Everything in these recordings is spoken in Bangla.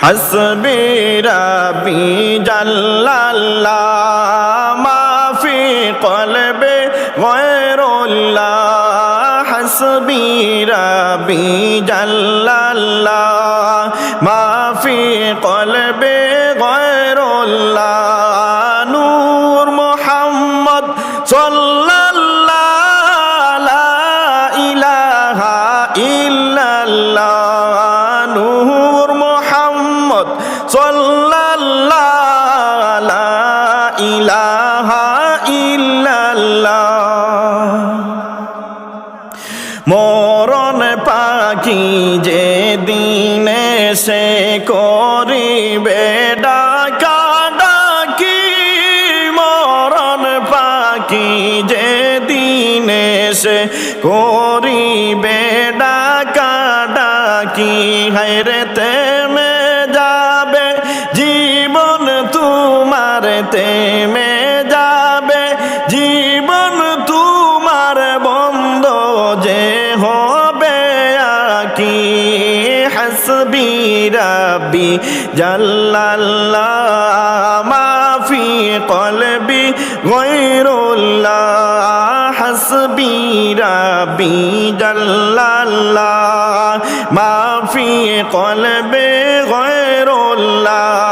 হসবি রবি জল্লাল্লাহ মাফি কলবে গয়রুল্লাহ হসবি রবি জল্লাল্লাহ মাফি কলবে গয়রুল্লাহ নূর মোহাম্মদ সাল্লাল্লাহু মরণ পাখি যে দিনে সে করিবে ডাকা ডাকি, মরণ পাখি যে দিনে সে করিবে ডাকা ডাকি হাইরে তেমে জাল্লাল্লাহ মাফি কলবি গৈরুল্লাহ হাসবি রাবি জাল্লাল্লাহ মাফি কলবে গৈরুল্লাহ।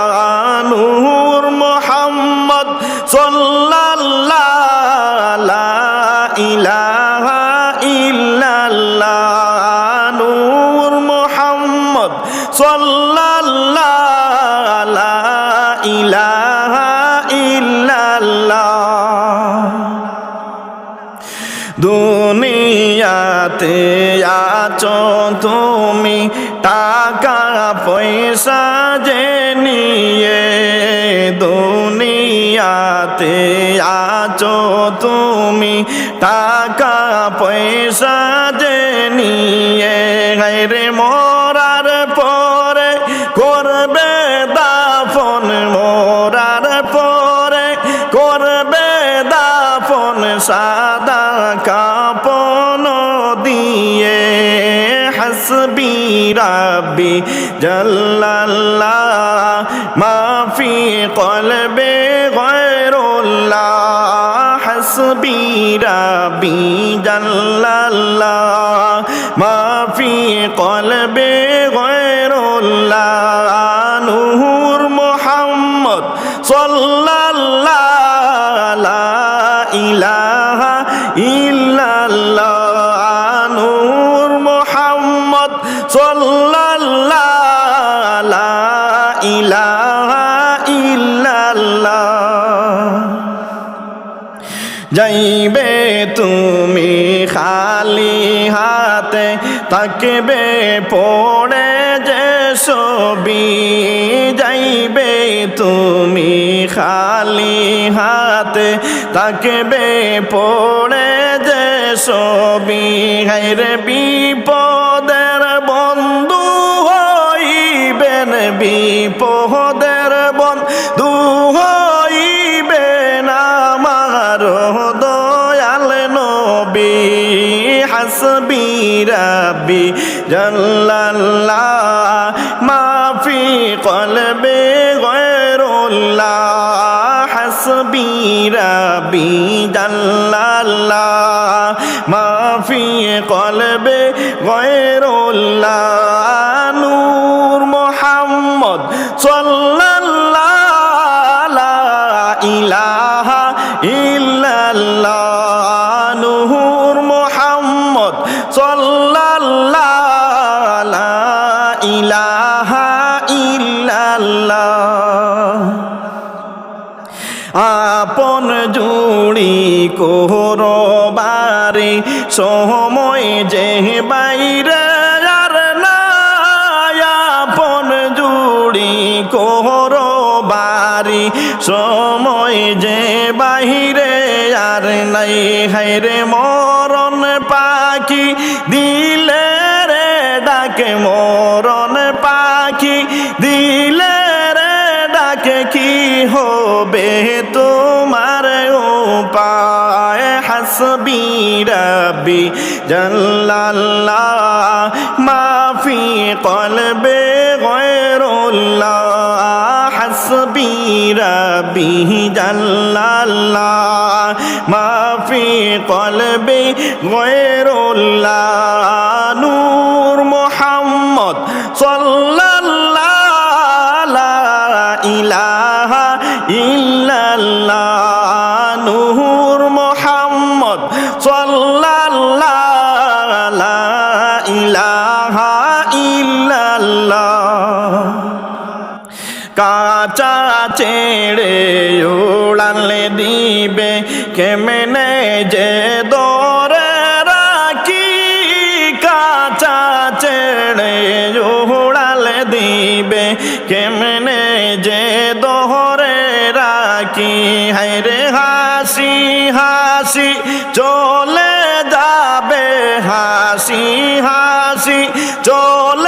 আছো তুমি টাকা পয়সা যে নিয়ে দুনিয়াতে আছো তুমি টাকা পয়সা যে নিয়ে রে মরার পরে করবে দাফন মরার পরে রাব্বি জাল্লাল্লাহ মাফি কলবে গয়রুল্লাহ হাসবি রাব্বি জাল্লাল্লাহ মাফি কলবে গয়রুল্লাহ। নূর যাইবে তুমি খালি হাতে তাকবে পড়ে যে ছবি। যাইবে তুমি খালি হাতে তাকবে পড়ে যে ছবি। হাইরে বিপদের হাসবি রবি জল্লাল্লাহ মাফি কলবে গয়রুল্লাহ হাসবি রবি জল্লাল্লাহ মাফি কলবে গয়রুল্লাহ। আপন জুড়ি কোহরবারে, সময় যে বাইরে আর নাই। আপন জুড়ি কোহরবারি, সময় যে বাহিরে আর নাই। হাইরে মরণ পাখি দিলে নবী জল্লাল্লাহ, মাফি কলবে গয়রুল্লাহ, হাসবি রবি জল্লাল্লাহ, মাফি কলবে গয়রুল্লাহ, নূর মোহাম্মদ সাল্লাল্লাহ ইলা কেমনে যে দরে রাখি কাঁচা চেড়ে উড়ালে দিবে? কেমনে যে দোহরে রাখি? হায়রে হাসি হাসি, চলে যাবে হাসি হাসি, চলে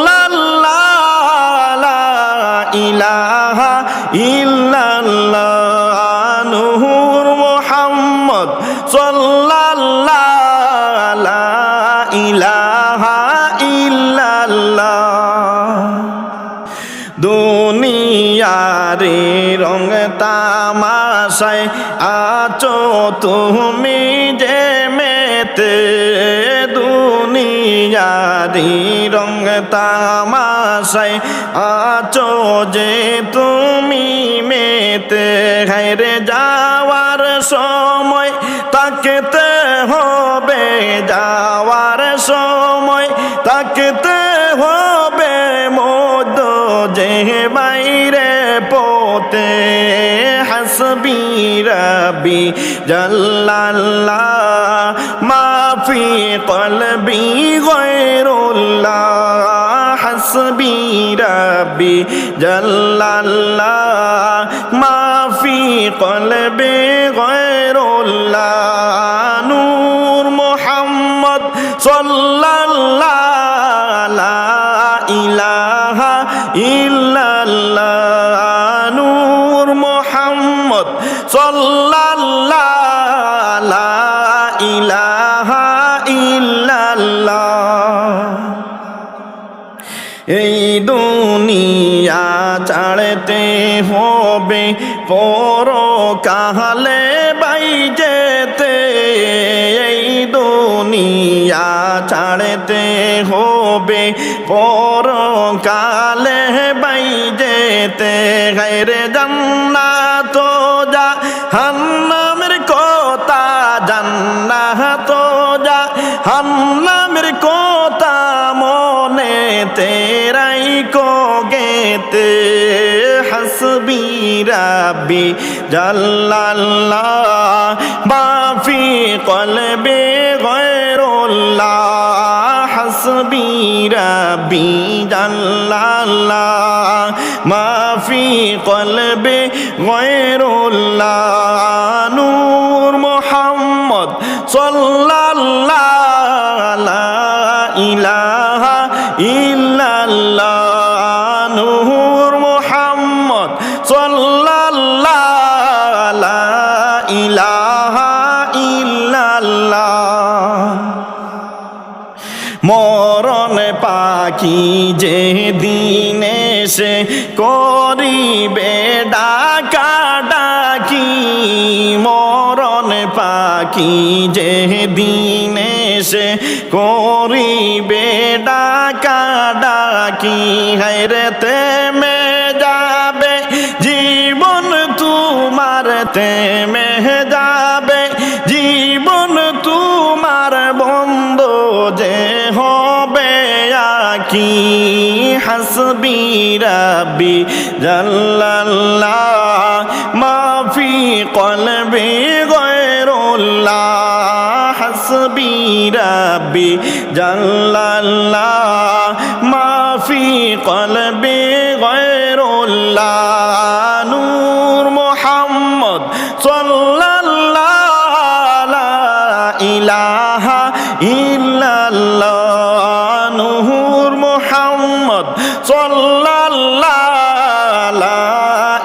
দুনিয়ারে রং তামাশায় আছো তুমি যে মেতে দুনিয়ারি রং তামাশায় আছো যে তুমি মেতে। হায়রে যাওয়ার সময় তাকতে হবে, যাওয়ার সময় তাকতে হাসবি রবি জাল্লাল্লাহ, মাফি কলবি গৈরুল্লাহ হাসবি রবি জাল্লাল্লাহ, মাফি কলবি গৈরুল্লাহ নূর মোহাম্মদ সাল্লাল্লাহ এই দুনিয়া ছাড়তে হবে, পর কাহলে বাই যেতে? এই দুনিয়া ছাড়তে হবে, পর কালে বাই যেতে? গাইরে জান্নাত যা হান্নামের রাবি জাল্লাল্লাহ, মাফি কলবে গৈরুল্লাহ হাসবি রাবি জাল্লাল্লাহ, মাফি কলবে গৈরুল্লাহ নূর মোহাম্মদ সাল্লাল্লাহ ইলাহা ইল্লাল্লাহ পাখি যে দিনে সে করিবে ডাকা ডাকি, মরণ পাখি যে দিনে সে করিবে ডাকা ডাকি। তেমে হাসবি রাবি জাল্লাল্লাহ মাফি কলবে গৈরুল্লাহ হাসবি রাবি জাল্লাল্লাহ মাফি কলবি